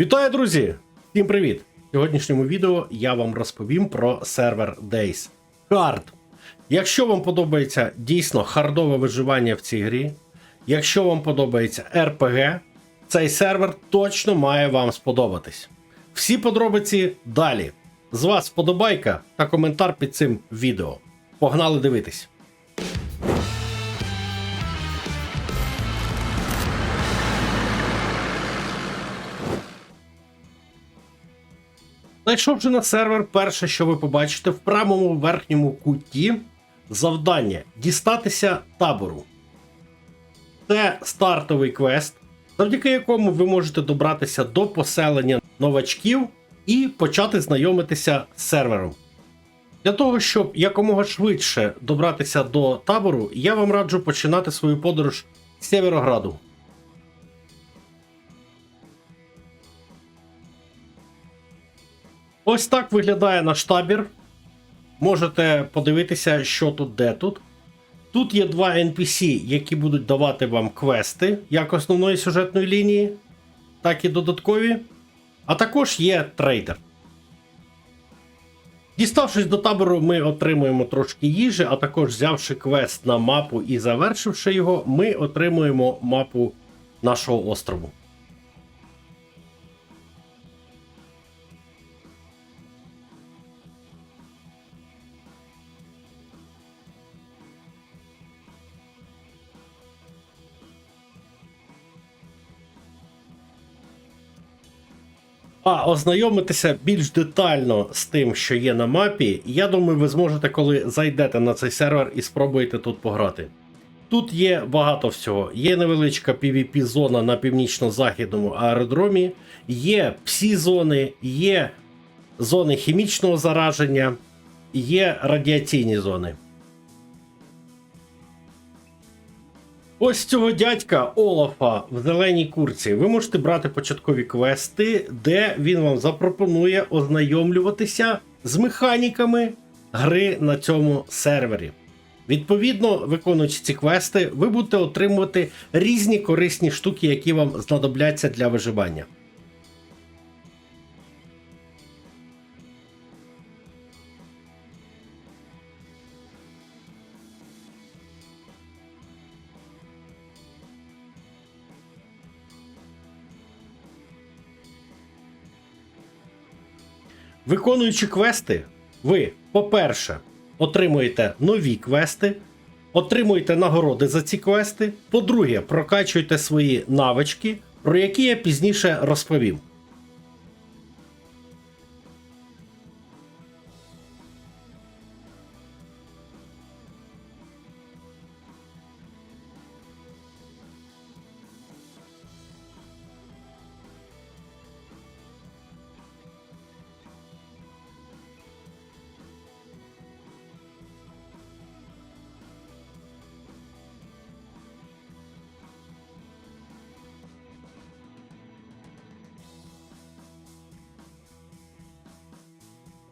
Вітаю, друзі! Всім привіт! В сьогоднішньому відео я вам розповім про сервер Days Hard. Якщо вам подобається дійсно хардове виживання в цій грі, якщо вам подобається RPG, цей сервер точно має вам сподобатись. Всі подробиці далі. З вас вподобайка та коментар під цим відео. Погнали дивитись! Зайшовши на сервер, перше, що ви побачите в правому верхньому куті завдання дістатися табору. Це стартовий квест, завдяки якому ви можете добратися до поселення новачків і почати знайомитися з сервером. Для того, щоб якомога швидше добратися до табору, я вам раджу починати свою подорож з Сєвєрограду. Ось так виглядає наш табір. Можете подивитися, що тут де тут. Тут є два NPC, які будуть давати вам квести як основної сюжетної лінії, так і додаткові. А також є трейдер. Діставшись до табору, ми отримуємо трошки їжі, а також взявши квест на мапу і завершивши його, ми отримуємо мапу нашого острову. А ознайомитися більш детально з тим, що є на мапі, я думаю, ви зможете, коли зайдете на цей сервер і спробуєте тут пограти. Тут є багато всього. Є невеличка PvP зона на північно-західному аеродромі, є всі зони, є зони хімічного зараження, є радіаційні зони. Ось цього дядька Олафа в зеленій курці. Ви можете брати початкові квести, де він вам запропонує ознайомлюватися з механіками гри на цьому сервері. Відповідно, виконуючи ці квести, ви будете отримувати різні корисні штуки, які вам знадобляться для виживання. Виконуючи квести, ви, по-перше, отримуєте нові квести, отримуєте нагороди за ці квести. По-друге, прокачуєте свої навички, про які я пізніше розповім.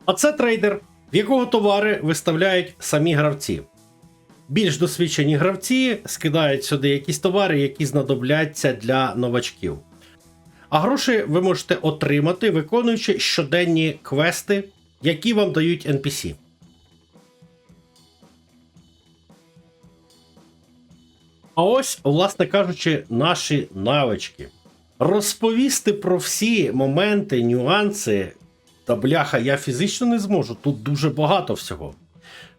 А це трейдер, в якого товари виставляють самі гравці. Більш досвідчені гравці скидають сюди якісь товари, які знадобляться для новачків. А гроші ви можете отримати, виконуючи щоденні квести, які вам дають NPC. А ось, власне кажучи, наші навички. Розповісти про всі моменти, нюанси. Та бляха, я фізично не зможу, тут дуже багато всього.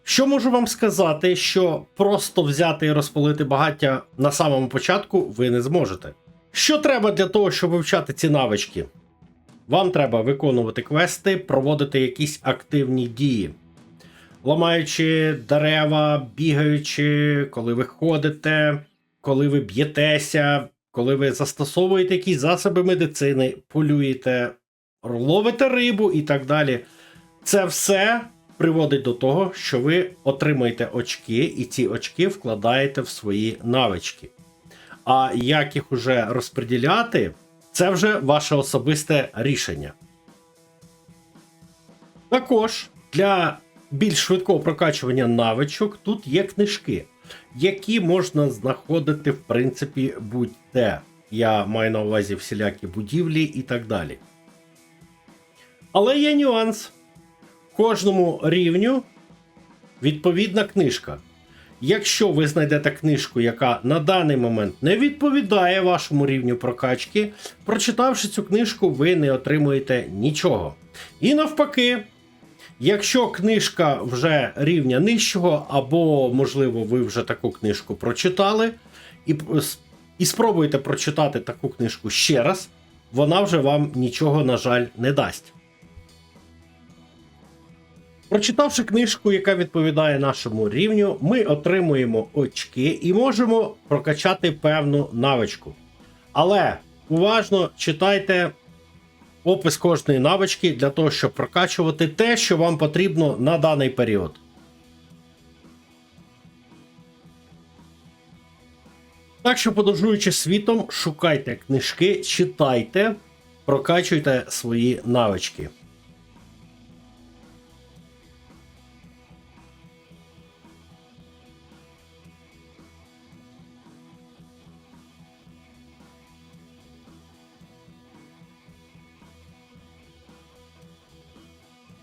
Що можу вам сказати, що просто взяти і розпалити багаття на самому початку ви не зможете. Що треба для того, щоб вивчати ці навички? Вам треба виконувати квести, проводити якісь активні дії. Ламаючи дерева, бігаючи, коли ви ходите, коли ви б'єтеся, коли ви застосовуєте якісь засоби медицини, полюєте, ловите рибу і так далі. Це все приводить до того, що ви отримаєте очки, і ці очки вкладаєте в свої навички. А як їх уже розподіляти, це вже ваше особисте рішення. Також для більш швидкого прокачування навичок тут є книжки, які можна знаходити, в принципі, будь-де. Я маю на увазі всілякі будівлі і так далі. Але є нюанс. Кожному рівню відповідна книжка. Якщо ви знайдете книжку, яка на даний момент не відповідає вашому рівню прокачки, прочитавши цю книжку, ви не отримуєте нічого. І навпаки, якщо книжка вже рівня нижчого, або, можливо, ви вже таку книжку прочитали, і, і спробуєте прочитати таку книжку ще раз, вона вже вам нічого, на жаль, не дасть. Прочитавши книжку, яка відповідає нашому рівню, ми отримуємо очки і можемо прокачати певну навичку. Але уважно читайте опис кожної навички для того, щоб прокачувати те, що вам потрібно на даний період. Так що, подорожуючи світом, шукайте книжки, читайте, прокачуйте свої навички.